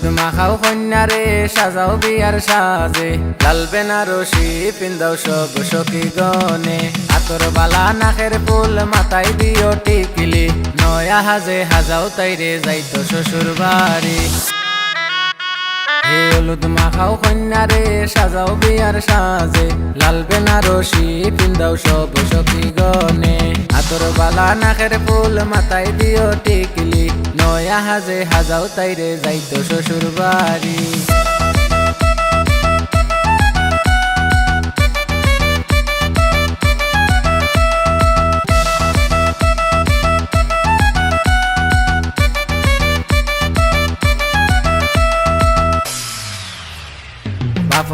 হলুদ মাখাও কন্যারে, সাজাও বিয়ার সাজে। লাল বেনারসি পিন্দাও সব সখী গনে আতর বালা নাকের ফুল মাথায় দিও টিকিলি। নয়া হাজে হাজাও তাইরে যাইতো শ্বশুর বাড়ি। হলুদ মাখাও কন্যারে, সাজাও বিয়ার সাজে। লাল বেনারসি পিন্দাও সব সখী গনে আতর বালা নাকের ফুল মাথায় দিও টিকলি। নয়া হাজে হাজাও তাইরে যাইতো শ্বশুর বাড়ি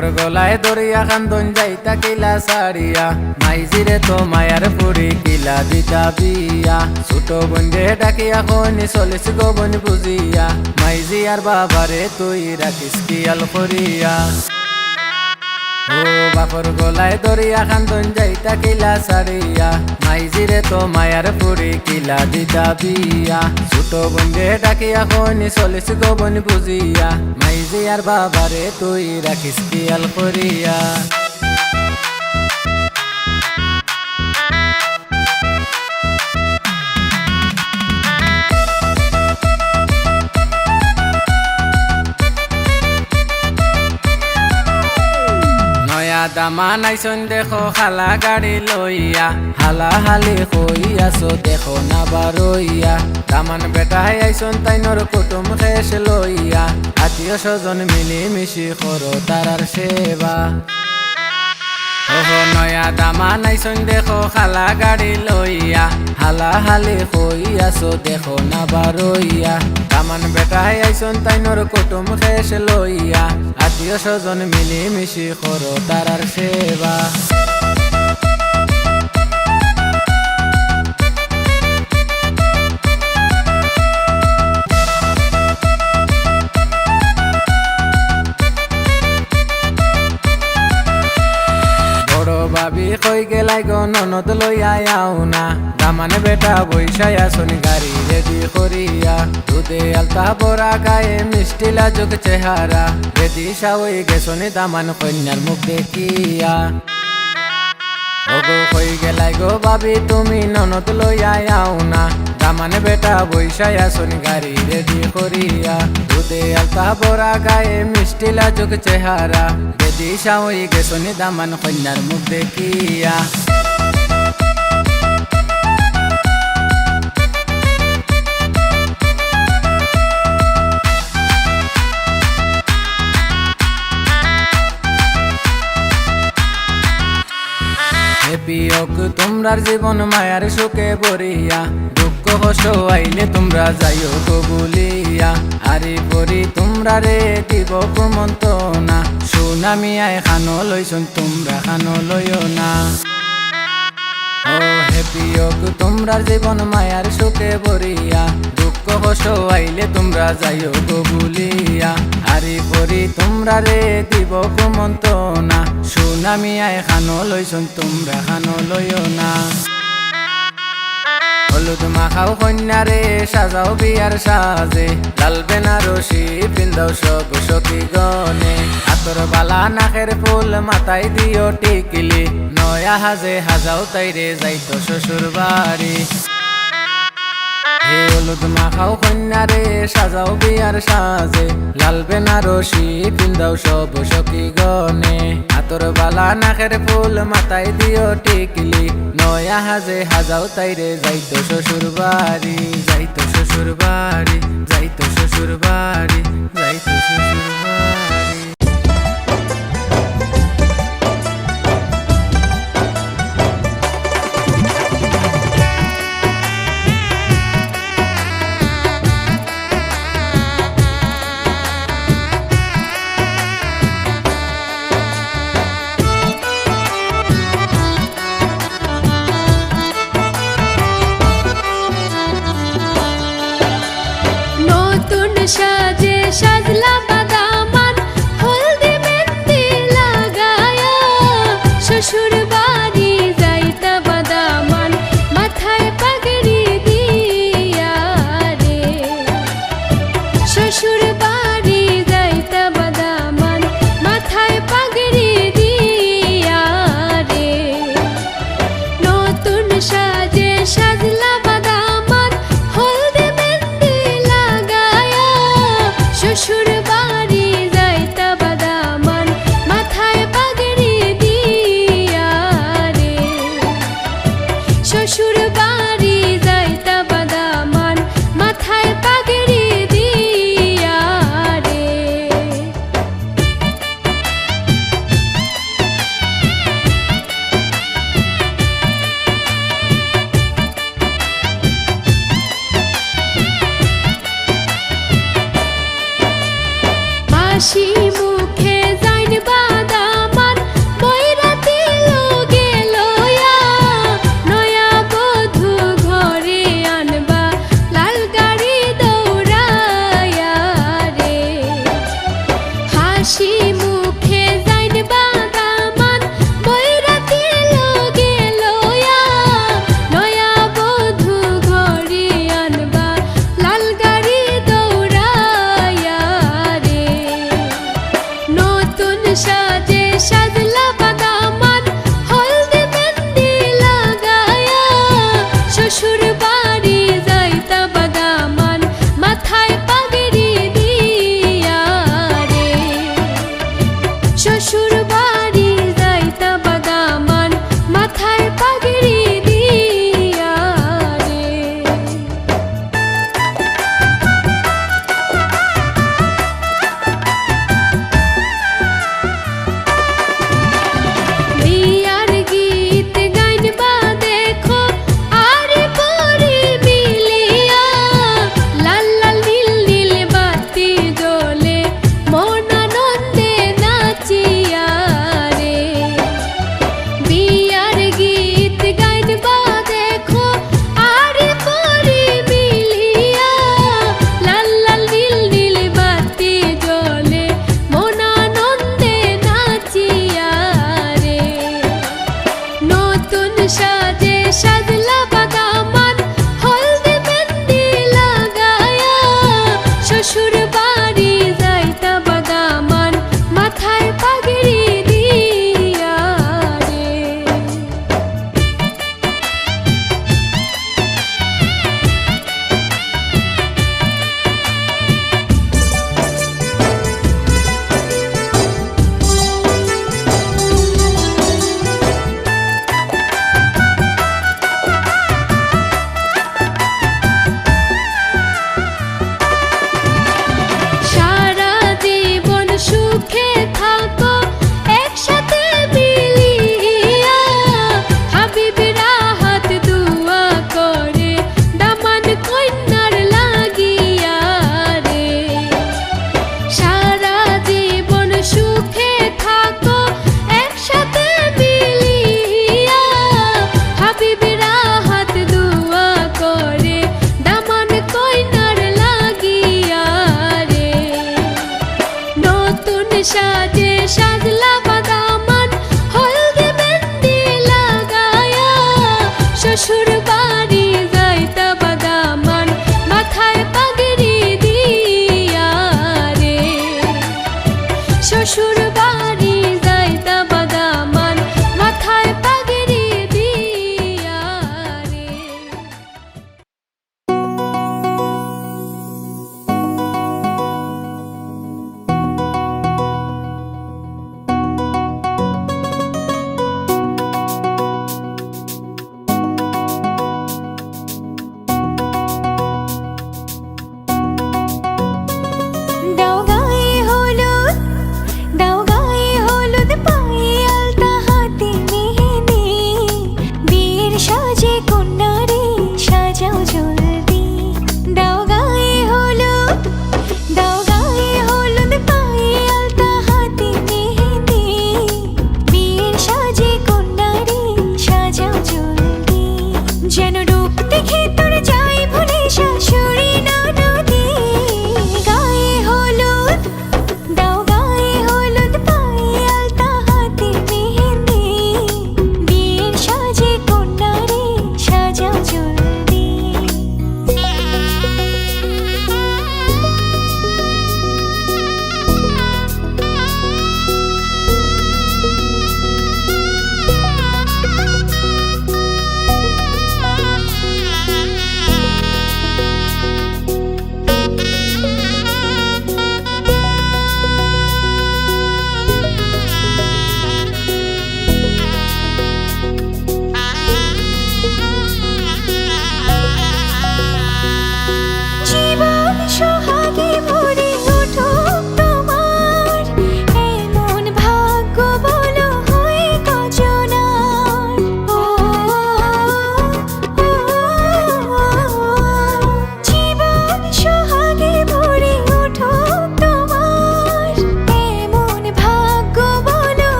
বাপর গলায় দরিয়া কান্দন যাইতা কিলা সারিয়া। মাইজিরে তো মায়ার পুরি কিলা দিতা বিয়া ছোট বন্ধে ডাকিয়া খনি চলিস গোবন বুঝিয়া। মাইজি আর বাবারে তুই রাখিস কিয়াল করিয়া ও বাপর গলায় দরিয়া কান্দন যাইতা কিলা সারিয়া। মাইজিরে তো মায়ার পুরি কিলা দিতা বিয়া ছোট বন্ধে ডাকিয়া খনি চলিস গোবন বুঝিয়া। মাইজি আর বাবারে তুই রাখিস কিয়াল করিয়া। নয়া দামা নাইছন দেখো হালা গাড়ি লইয়া, হালা হালি কইয়াছো দেখো না বারইয়া দামান বেটাই আইছন তাইনর কুটুম খেস লইয়া। আত্মীয় স্বজন মিলি মিশি করো তারার সেবা। ওহো নয়া দামা নাইছন দেখো খালা গাড়ি লইয়া। হালা হালি কইয়াছো দেখো না বারইয়া দামান বেটাই আইছন তাইনর কুটুম খেস লইয়া। আত্মীয় স্বজন মিলি মিশি করো তারার সেবা কই গেলাই গো ননদ লইয়া আউনা। দামানে বেটা বৈশাই আসনি গাড়ি রেডি করিয়া। দুধে আলতা বড়া গায়ে মিষ্টি লাজুক চেহারা। রেডি সাউই গেছনি দামান কন্যার মুখ দেখিয়া। ওগো গেলাই গো ভাবি, তুমি ননদ লইয়া আও না। দামানে বেটা বৈশাই আসনি গাড়ি রেডি করিয়া। দুধে আলতা বড়া গায়ে মিষ্টি লাজুক চেহারা। রেডি সাওই গেছনি দামান কন্যার মুখ দেখিয়া। হে বিয়োগ তোমরার জীবন মায়ার শোকে ভরিয়া। দুঃখ কষ্ট আইলে তোমরা যাইও বলিয়া। আরে পরি, তোমরা রে দিব কুমন্ত না। সুনামি আয় খানো লইছন, তোমরা খানো লইও না। তোমরার জীবন মায়ার সুখে বরিয়া দুঃখ কষ্ট আইলে তোমরা যাইও গো বলিয়া হারি পরি, তোমরা রে দিব কুমন্ত না, সুনামি আয় খানো লইছন, তোমরা খানো লইও না। হলুদ মাখাও কন্যারে সাজাও বিয়ার সাজে। লাল বেনারসি পিন্দাও সব সখী গনে হাতর বালা নাকের ফুল মাথায় দিও টিকিলি। নয়া হাজে হাজাও তাইরে, যাইতো শ্বশুর বাড়ি হে হলুদ মাখাও কন্যারে, সাজাও বিয়ার সাজে। লাল বেনারসি পিন্দাও সব সখী গনে হাতর বালা নাকের ফুল মাথায় দিও টিকলি। নয়া হাজে হাজাও তাইরে যাইতো শ্বশুর বাড়ি। যাইতো শ্বশুর বাড়ি, যাইতো শ্বশুর বাড়ি, যাইতো শ্বশুর বাড়ি।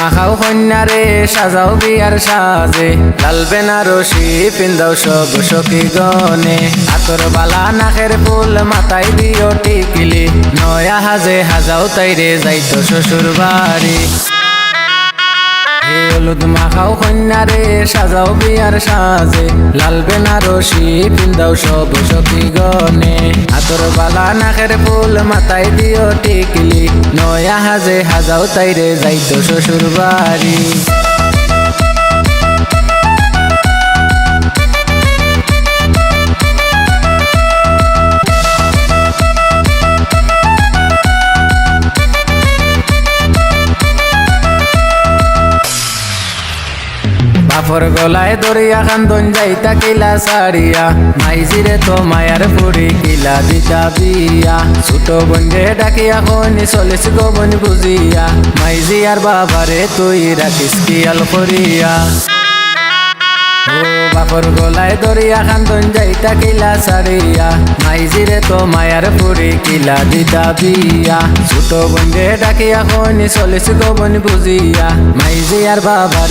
মাখাও কন্যারে, সাজাও বিয়ার সাজে। লাল বেনারসি পিন্দাও সব সখী গনে আতর বালা নাকের ফুল মাথায় দিও টিকিলি। নয়া হাজে হাজাও তাইরে, যাইতো শ্বশুর বাড়ি হলুদ মাখাও কন্যারে, সাজাও বিয়ার সাজে। লাল বেনারসি পিন্দাও সব সখী গনে আতর বালা নাকের ফুল মাথায় দিও টিকলি। নয়া হাজে হাজাও তাইরে, যাইতো শ্বশুর বাড়ি বাপর গলায় দরিয়া কান্দন যাইতা কিলা সারিয়া। মাইজিরে তো মায়ার পুরি কিলা দিতা বিয়া। ছোট বন্ধে ডাকিয়া খনি চলিস গোবন বুঝিয়া। মাইজি আর বাবারে তুই রাখিস কিয়াল করিয়া বাপর গলায় দরিয়া কান্দন যাইতা কিলা সারিয়া। মাইজিরে তো মায়ার পুরি কিলা দিতা বিয়া। ছোট বন্ধে ডাকিয়া খনি চলিস গোবন বুঝিয়া। মাইজি আর বাবারে